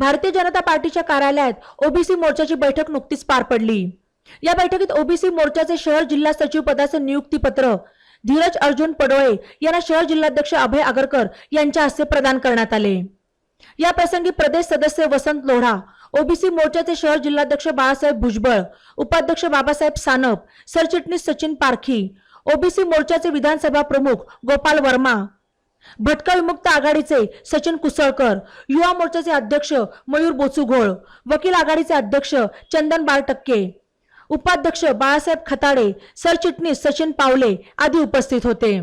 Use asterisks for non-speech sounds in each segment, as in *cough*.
भारतीय जनता पार्टीच्या कार्यालयात ओबीसी मोर्चाची बैठक नुकतीच पार पडली. या बैठकीत ओबीसी मोर्चाचे शहर जिल्हा सचिव पदाचे नियुक्तीपत्र धीरज अर्जुन पडोळे यांना शहर जिल्हाध्यक्ष अभय आगरकर यांच्या हस्ते प्रदान करण्यात आले. या प्रसंगी प्रदेश सदस्य वसंत लोढा ओबीसी मोर्चाचे शहर जिल्हाध्यक्ष बाळासाहेब भुजबळ उपाध्यक्ष बाबासाहेब सानप सरचिटणीस सचिन पारखी ओबीसी मोर्चाचे विधानसभा प्रमुख गोपाल वर्मा भटकळ मुक्त आघाडीचे सचिन कुसळकर युवा मोर्चाचे अध्यक्ष मयूर बोचुघोळ वकील आघाडीचे अध्यक्ष चंदन बाळटक्के उपाध्यक्ष बाळासाहेब खताडे सरचिटणीस सचिन पावले आदी उपस्थित होते.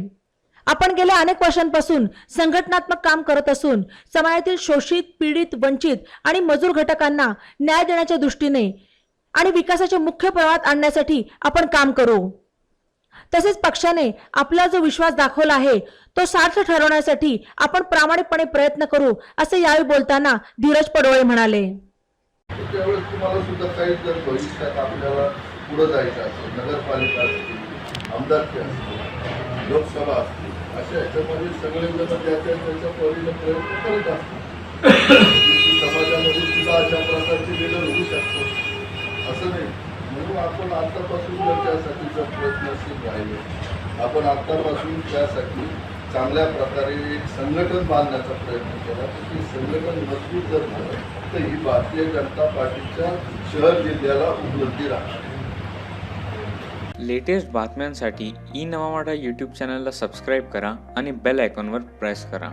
आपण गेल्या अनेक वर्षांपासून संघटनात्मक काम करत असून समाजातील शोषित पीडित वंचित आणि मजूर घटकांना न्याय देण्याच्या दृष्टीने आणि विकासाच्या मुख्य प्रवाहात आणण्यासाठी आपण काम करू. तसेच पक्षाने आपला जो विश्वास दाखवला आहे तो सार्थ ठरवण्यासाठी आपण प्रामाणिकपणे प्रयत्न करू असे यावेळी बोलताना धीरज पडोळे म्हणाले. त्यावेळेस तुम्हाला सुद्धा काही जर भविष्यात आपल्याला पुढं जायचं असेल नगरपालिका असतील आमदारकी असतील लोकसभा असतील अशा ह्याच्यामध्ये सगळे जण त्याच्या त्याच्या परीने प्रयत्न करत असतात *coughs* समाजामध्ये सुद्धा अशा प्रकारचे लिडर होऊ शकतो असं नाही. म्हणून आपण आतापासून जर त्यासाठी जर प्रयत्नशील राहिले आपण आतापासून त्यासाठी चांगल्या प्रकारे एक संघटन बांधण्याचा प्रयत्न केला. तर ते संघटन मजबूत जर झालं तर ही भारतीय जनता पार्टीच्या शहर जिल्ह्याला उपलब्धी राहणार. लेटेस्ट बातम्यांसाठी ई नवा यूट्यूब चॅनलला सबस्क्राईब करा आणि बेल आयकॉनवर प्रेस करा.